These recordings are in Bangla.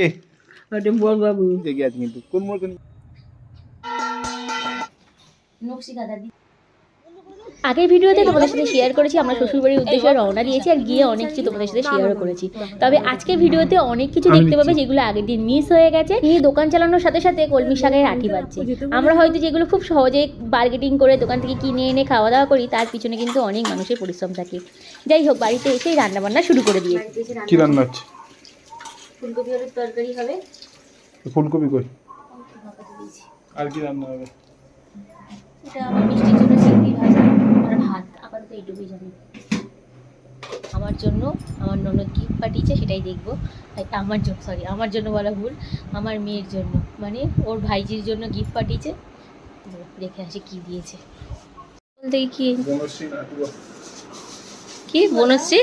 কে? ওটা বড় বাবু। জেগে আছে কিন্তু কোন মোড় কোন আগের ভিডিওতে তোমাদের সাথে শেয়ার করেছি আমরা শ্বশুরবাড়ির উদ্দেশ্যে রওনা দিয়েছি আর গিয়ে অনেক কিছু তোমাদের সাথে শেয়ারও করেছি। তবে আজকের ভিডিওতে অনেক কিছু দেখতে পাবে যেগুলো আগের দিন মিস হয়ে গেছে। এই দোকান চালানোর সাথে সাথে কলমি শাকের আটি বাজছে। আমরা হয়তো যেগুলো খুব সহজে বার্গেটিং করে দোকান থেকে কিনে এনে খাওয়া দাওয়া করি তার পিছনে কিন্তু অনেক মানুষের পরিশ্রম থাকে। যাই হোক বাড়িতে এসেই রান্নাবান্না শুরু করে দিয়েছি। কি রান্না হচ্ছে? ফুলকপি আলুর তরকারি হবে। ফুলকপি কই? আর কি রান্না হবে? এটা আমার মিষ্টির জন্য চিংড়ি ভাজা আর ভাত। আপাতত এইটুকুই জানি। আমার জন্য আমার ননদ গিফট পাঠিয়েছে সেটাই দেখব। তাই আমার জন্য সরি আমার জন্য বলা ভুল আমার মেয়ের জন্য। মানে ওর ভাইজির জন্য গিফট পাঠিয়েছে। দেখে আসি কি দিয়েছে। বলতে কি? বনশ্রী কি? বনশ্রী?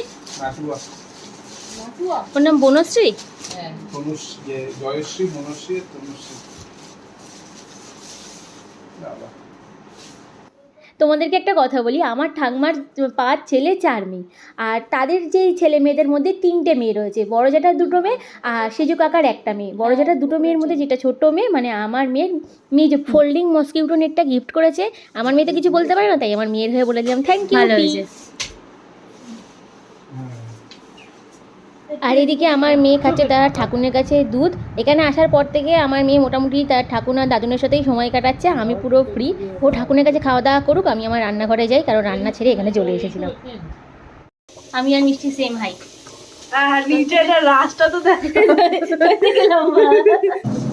ওর নাম বনশ্রী? জয়শ্রী তনুশ্রী। তোমাদেরকে একটা কথা বলি আমার ঠাকমার পাঁচ ছেলে চার মেয়ে। আর তাদের যেই ছেলে মেয়েদের মধ্যে তিনটে মেয়ে রয়েছে বড় জেঠার দুটো মেয়ে আর সেজু কাকার একটা মেয়ে। বড় জেঠার দুটো মেয়ের মধ্যে যেটা ছোট্ট মেয়ে মানে আমার মেয়ের মেয়ে যে ফোল্ডিং মসকিউটো নেটটা গিফট করেছে আমার মেয়ে তো কিছু বলতে পারে না? তাই আমার মেয়ের হয়ে বলে দিলাম থ্যাংক ইউ ভালো হয়েছে। আর এদিকে আমার মেয়ে খাচ্ছে তার ঠাকুরের কাছে দুধ। এখানে আসার পর থেকে আমার মেয়ে মোটামুটি তার ঠাকুর আর দাদুনের সাথেই সময় কাটাচ্ছে। আমি পুরো ফ্রি ও ঠাকুরের কাছে খাওয়া দাওয়া করুক আমি আমার রান্নাঘরে যাই কারণ রান্না ছেড়ে এখানে চলে এসেছিলাম। আমি আর মিষ্টি সেম হাই আর নিচে রাস্তা তো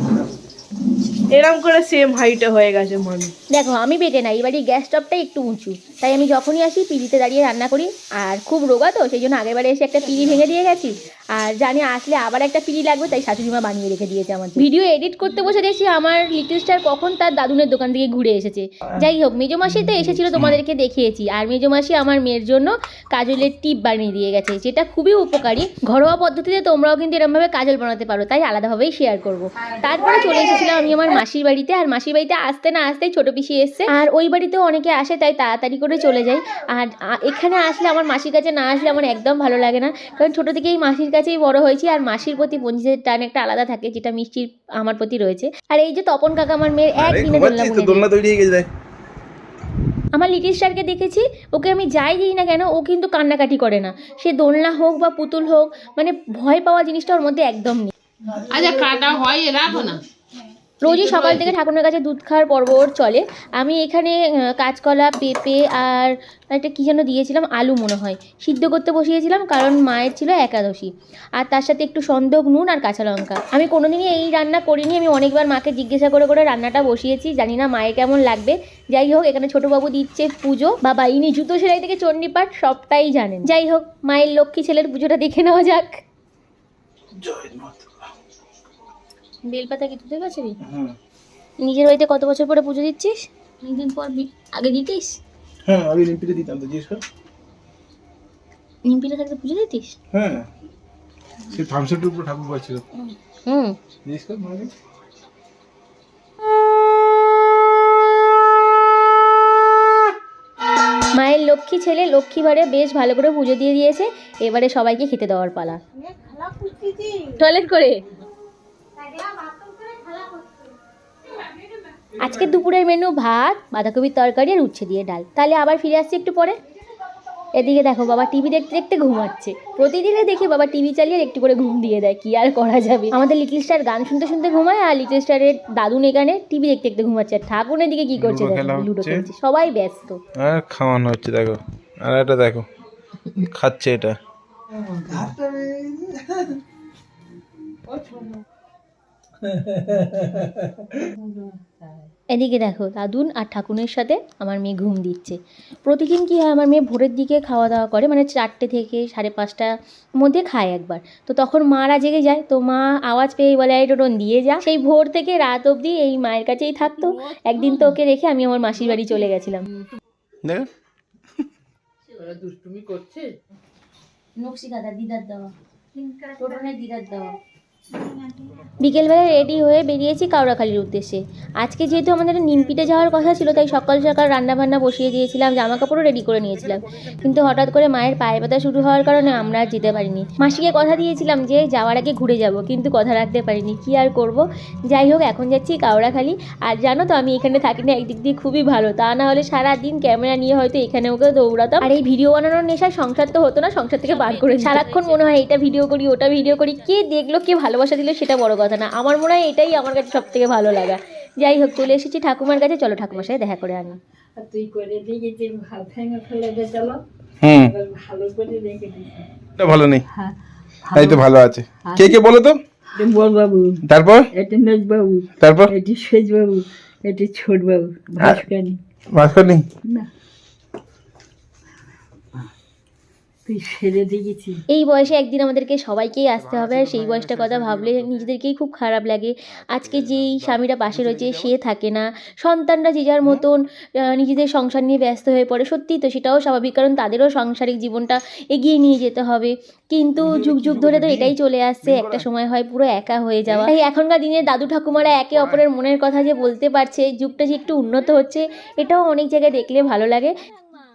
এরকম করে সেম হাইটে হয়ে গেছে মানুষ। দেখো, আমি বেটে না এবারে গ্যাস স্টোভটাই একটু উঁচু। তাই আমি যখনই আসি পিড়িতে দাঁড়িয়ে রান্না করি, আর খুব রোগা তো, সেই জন্য আগেবারে এসে একটা পিড়ি ভেঙে দিয়ে গেছি। আর জানি আসলে আবার একটা পিড়ি লাগবে, তাই শাশুড়ি মা বানিয়ে রেখে দিয়েছে আমার ভিডিও এডিট করতে বসে দেখছি আমার লিটল স্টার কখন তার দাদুনের দোকান থেকে ঘুরে এসেছে। যাই হোক, মেজো মাসি তো এসেছিল তোমাদেরকে দেখিয়েছি, আর মেজো মাসি আমার মেয়ের জন্য কাজলের টিপ বানিয়ে দিয়ে গেছে, যেটা খুবই উপকারী। ঘরোয়া পদ্ধতিতে তোমরাও কিন্তু এরমভাবে কাজল বানাতে পারো, তাই আলাদাভাবেই শেয়ার করব। তারপরে চলে এসেছিলাম আমি আমার মাসির বাড়িতে, আর মাসির বাড়িতে আসতে না আসতেই ছোট পিসি এসছে। আর ওই বাড়িতেও অনেকে আসে, তাই তাড়াতাড়ি করে চলে যাই। আর এখানে আসলে আমার মাসির কাছে না আসলে আমার একদম ভালো লাগে না, কারণ ছোট থেকেই মাসির কাছেই বড় হয়েছি আর মাসির প্রতি পঞ্চিতের টান একটা আলাদা থাকে যেটা মিষ্টির আমার প্রতি রয়েছে। আর এই যে তপন কাকা আমার মেয়ের একদিনে দোলনা তৈরি হয়ে গেছে আমার লিটিল স্টারকে দেখেছি ওকে আমি যাই দিই না কেন ও কিন্তু কান্নাকাটি করে না। সে দোলনা হোক বা পুতুল হোক মানে ভয় পাওয়া জিনিসটা ওর মধ্যে একদম নেই। আচ্ছা কাটা হয় রাখো না। রোজই সকাল থেকে ঠাকুরের কাছে দুধ খাওয়ার পর্ব চলে। আমি এখানে কাঁচকলা পেঁপে আর একটা কী যেন দিয়েছিলাম আলু মনে হয়। সিদ্ধ করতে বসিয়েছিলাম কারণ মায়ের ছিল একাদশী। আর তার সাথে একটু সন্দক নুন আর কাঁচা লঙ্কা। আমি কোনোদিনই এই রান্না করিনি আমি অনেকবার মাকে জিজ্ঞাসা করে করে রান্নাটা বসিয়েছি। জানি না মায়ের কেমন লাগবে। যাই হোক এখানে ছোটোবাবু দিচ্ছে পুজো। বাবা ইনি জুতো সেলাই থেকে চণ্ডীপাঠ সবটাই জানেন। যাই হোক মায়ের লক্ষ্মী ছেলের পুজোটা দেখে নেওয়া যাক। জয় বেলপাতা কি তুলে গেছে নিজের বাড়িতে কত বছর পরে পুজো দিচ্ছিস? অনেকদিন পর আগে দিতিস? হ্যাঁ আমি নিমপিতে দিতাম তো জিজ্ঞেস কর। নিমপিটা থাকতে পুজো দিতিস? হ্যাঁ। সে থামসেটের উপর ঠাকুর পাচ্ছিল হুম। জিজ্ঞেস কর মাকে মায়ের লক্ষ্মী ছেলে লক্ষ্মী বারে বেশ ভালো করে পুজো দিয়ে দিয়েছে। এবারে সবাইকে খেতে দেওয়ার পালা। টয়লেট করে। আজকে দুপুরের মেনু ভাত বাঁধাকপির তরকারি আর উচ্ছে দিয়ে ডাল। তাহলে আবার ফিরে আসছি একটু পরে? এদিকে দেখো বাবা টিভি দেখতে দেখতে ঘুমাচ্ছে। প্রতিদিনে দেখি বাবা টিভি চালিয়ে একটু করে ঘুম দিয়ে দেয়। কি আর করা যাবে? আমাদের লিটল স্টার গান শুনতে শুনতে ঘুমায় আর লিটল স্টারের দাদুন এখানে টিভি দেখতে দেখতে ঘুমাচ্ছে। আর ঠাকুরের দিকে কি করছে লুডো খেলছে। সবাই ব্যস্ত। আর খাওয়ানো হচ্ছে দেখো। আর এটা দেখো খাচ্ছে এটা। এদিকে দেখো দাদুন আর ঠাকুরের সাথে আমার মেয়ে ঘুম দিচ্ছে। প্রতিদিন কি হয় আমার মেয়ে ভোরের দিকে খাওয়া দাওয়া করে মানে চারটে থেকে সাড়ে পাঁচটার মধ্যে খায় একবার। তো তখন মারা জেগে যায় তো মা আওয়াজ পেয়ে বলে এই টোটন দিয়ে যা। সেই ভোর থেকে রাত অবধি এই মায়ের কাছেই থাকতো। একদিন তো ওকে রেখে আমি আমার মাসির বাড়ি চলে গেছিলাম। দুষ্টুমি করছে? নকশি কাদা দিদার দেওয়া। দিদার দেওয়া। বিকেলবেলা রেডি হয়ে বেরিয়েছি কাউরাখালির উদ্দেশ্যে। আজকে যেহেতু আমাদের নিমপিটে যাওয়ার কথা ছিল, তাই সকাল সকাল রান্না বান্না বসিয়ে দিয়েছিলাম জামা কাপড়ও রেডি করে নিয়েছিলাম। কিন্তু হঠাৎ করে মায়ের পায়ে ব্যথা শুরু হওয়ার কারণে আমরা আর যেতে পারিনি। মাসিকে কথা দিয়েছিলাম যে, যাওয়ার আগে ঘুরে যাব কিন্তু কথা রাখতে পারিনি। কি আর করব? যাই হোক, এখন যাচ্ছি কাউরাখালি। আর জানো তো, আমি এখানে থাকি না একদিক দিয়ে খুবই ভালো। তা না হলে সারা দিন ক্যামেরা নিয়ে হয়তো এখানে ওকে দৌড়াতাম। আর এই ভিডিও বানানোর নেশায় সংসার তো হতো না, সংসার থেকে বার করে সারাক্ষণ মনে হয় এটা ভিডিও করি, ওটা ভিডিও করি কে দেখল, কে ভালোবাসা দিল সেটা বড় কথা না। আমার মনে হয় এটাই আমার কাছে সব থেকে ভালো লাগা। যাই হোক চলে এসেছি ঠাকুমার কাছে। চলো ঠাকুমার সাথে দেখা করে আনি। তুই করে দিয়ে যে ভালো নেই। হ্যাঁ এই তো ভালো আছে। কে কে বলো তো? এটা বড়বাবু তারপর? এটা মেজবাবু তারপর? এটি সেজবাবু এটি ছোটবাবু। ভাস্কানি ভাস্কর নেই না। তুই সেরে দিয়েছি। এই বয়সে একদিন আমাদেরকে সবাইকেই আসতে হবে আর সেই বয়সটার কথা ভাবলে নিজেদেরকেই খুব খারাপ লাগে। আজকে যেই স্বামীরা পাশে রয়েছে সে থাকে না। সন্তানরা যে যার মতন নিজেদের সংসার নিয়ে ব্যস্ত হয়ে পড়ে সত্যিই তো সেটাও স্বাভাবিক কারণ তাদেরও সাংসারিক জীবনটা এগিয়ে নিয়ে যেতে হবে। কিন্তু যুগ যুগ ধরে তো এটাই চলে আসছে একটা সময় হয় পুরো একা হয়ে যাওয়া। তাই এখনকার দিনে দাদু ঠাকুমারা একে অপরের মনের কথা যে বলতে পারছে যুগটা যে একটু উন্নত হচ্ছে এটাও অনেক জায়গায় দেখলে ভালো লাগে।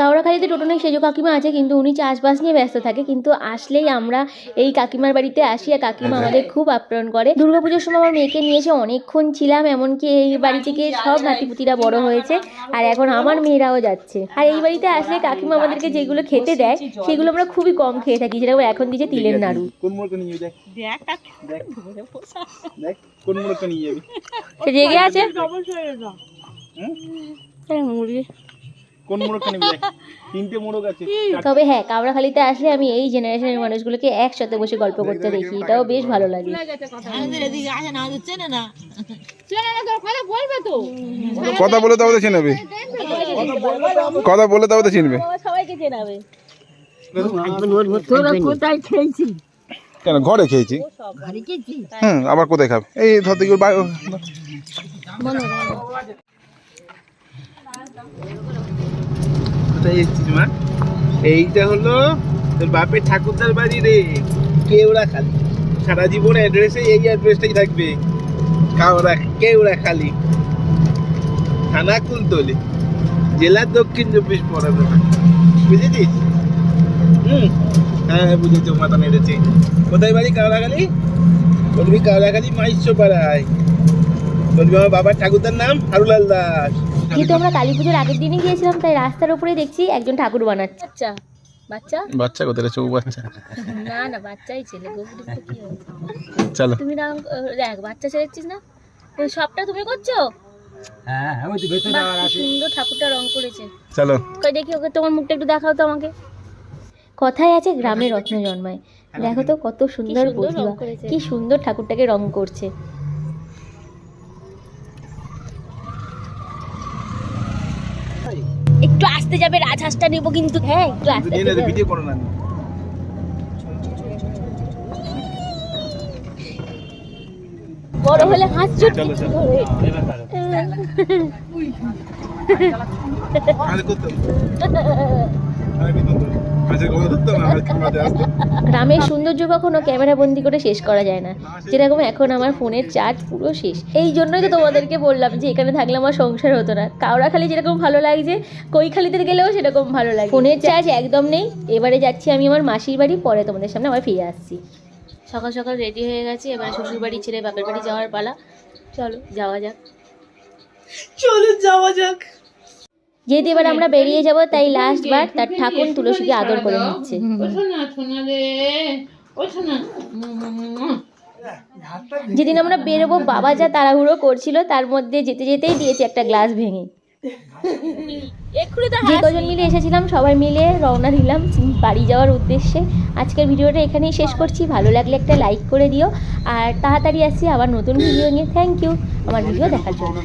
কাউরাখালীতে টোটনের সেজো কাকিমা আছে কিন্তু উনি চাষবাস নিয়ে ব্যস্ত থাকে। কিন্তু আসলেই আমরা এই কাকিমার বাড়িতে আসি আর কাকিমা আমাদের খুব আপ্যায়ন করে। দুর্গাপুজোর সময় আমার মেয়েকে নিয়ে এসে অনেকক্ষণ ছিলাম এমনকি এই বাড়ি থেকে সব নাতিপুতিরা বড় হয়েছে আর এখন আমার মেয়েরাও যাচ্ছে। আর এই বাড়িতে আসলে কাকিমা আমাদেরকে যেগুলো খেতে দেয় সেগুলো আমরা খুবই কম খেয়ে থাকি যেরকম এখন দিয়েছে তিলের নাড়ু। কোন মোড়কে নিয়ে যাবি? দেখ দেখ। দেখ কোন মোড়কে নিয়ে যাবি সে জেগে আছে। কোন মোড়কে নিবি তিনটে মোড়ক আছে তবে হ্যাঁ কাউরাখালীতে আসলে আমি এই জেনারেশনের মানুষগুলোকে একসাথে বসে গল্প করতে দেখি এটাও বেশ ভালো লাগে। কথা। বলে তবে তো চিনবে। কথা বলে তবে তো চিনবে। সবাইকে চেনাবে। কোথায় খেয়েছি কেন ঘরে খেয়েছি। ঘরে হুম আবার কোথায় খাবে? এই ধর বাইরে কোথায় এসেছিস মা। এইটা হলো তোর বাপের ঠাকুরদার বাড়ি রে। কেওড়া খালি। সারা জীবন অ্যাড্রেসে এই অ্যাড্রেসটাই থাকবে। কাওড়া, কেওড়া খালি। থানা কুলতলি জেলা দক্ষিণ চব্বিশ পরগনা। বুঝেছিস? হুম। হ্যাঁ হ্যাঁ বুঝেছি মাথা নেড়েছে। কোথায় বাড়ি কাওড়াখালি বলবি কাওড়াখালি মাইশ্য পাড়ায় বলবি আমার বাবার ঠাকুরদার নাম হারুলাল দাস। যেহেতু আমরা কালী পুজোর আগের দিনই গিয়েছিলাম তাই রাস্তার উপরে দেখছি একজন ঠাকুর বানাচ্ছে। আচ্ছা বাচ্চা? বাচ্চা কোথায় চৌ বাচ্চা। না না বাচ্চাই ছেলে গোবর কি হয়েছে চলো। তুমি না দেখ বাচ্চা ছেড়েছিস না? ওই সবটা তুমি করছ? হ্যাঁ সুন্দর ঠাকুরটা রং করেছে। চলো। কই দেখি ওকে তোমার মুখটা একটু দেখাও তো আমাকে। কথায় আছে গ্রামে রত্ন জন্মায়। দেখো তো কত সুন্দর প্রতিভা কি সুন্দর ঠাকুরটাকে রং করছে। একটু আসতে যাবে রাজহাঁসটা নেব কিন্তু। হ্যাঁ একটু আসতে ভিডিও করো না বড় হলে হাঁস চুট চলো, চলো। গ্রামের সৌন্দর্য কখনো ক্যামেরা বন্দি করে শেষ করা যায় না। যেরকম এখন আমার ফোনের চার্জ পুরো শেষ। এই জন্যই তো তোমাদেরকে বললাম যে এখানে থাকলে আমার সংসার হতো না। কাউরাখালি যেরকম ভালো লাগছে কৈখালিতে গেলেও সেরকম ভালো লাগে। ফোনের চার্জ একদম নেই। এবারে যাচ্ছি আমি আমার মাসির বাড়ি পরে তোমাদের সামনে আবার ফিরে আসছি। সকাল সকাল রেডি হয়ে গেছি এবার শ্বশুর বাড়ি ছেড়ে বাপের বাড়ি যাওয়ার পালা। চলো যাওয়া যাক। চলো যাওয়া যাক। যেহেতু এবার আমরা বেরিয়ে যাব তাই লাস্ট বার তার ঠাকুর তুলসীকে আদর করে নিচ্ছে। যেদিন আমরা বেরোবো বাবা যা তাড়াহুড়ো করছিল তার মধ্যে যেতে যেতেই দিয়েছে একটা গ্লাস ভেঙে। যে কজন মিলে এসেছিলাম সবাই মিলে রওনা দিলাম বাড়ি যাওয়ার উদ্দেশ্যে। আজকের ভিডিওটা এখানেই শেষ করছি। ভালো লাগলে একটা লাইক করে দিও। আর তাড়াতাড়ি আসছি আবার নতুন ভিডিও নিয়ে। থ্যাংক ইউ আমার ভিডিও দেখার জন্য।